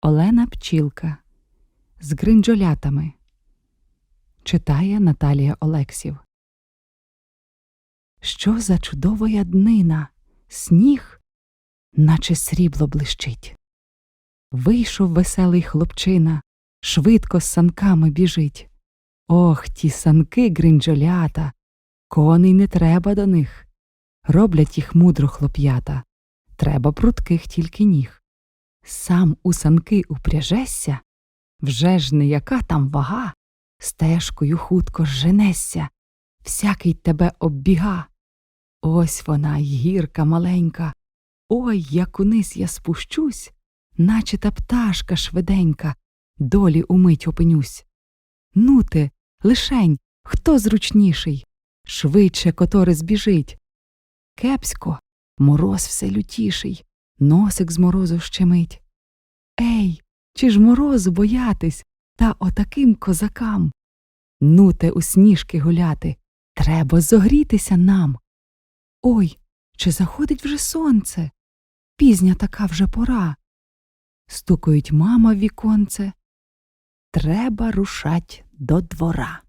Олена Пчілка з гринджолятами. Читає Наталія Олексів. Що за чудова днина, сніг, наче срібло блищить. Вийшов веселий хлопчина, швидко з санками біжить. Ох, ті санки гринджолята, коней не треба до них. Роблять їх мудро хлоп'ята, треба прутких тільки ніг. Сам у санки упряжешся, вже ж не яка там вага, стежкою хутко женешся, всякий тебе оббіга. Ось вона гірка маленька. Ой, як униз я спущусь, наче та пташка швиденька, долі умить опинюсь. Ну ти, лишень, хто зручніший, швидше котори збіжить. Кепсько, мороз все лютіший, носик з морозу щемить. Ей, чи ж морозу боятись, та отаким козакам? Ну те у сніжки гуляти, треба зогрітися нам. Ой, чи заходить вже сонце? Пізня така вже пора. Стукають мама в віконце. Треба рушать до двора.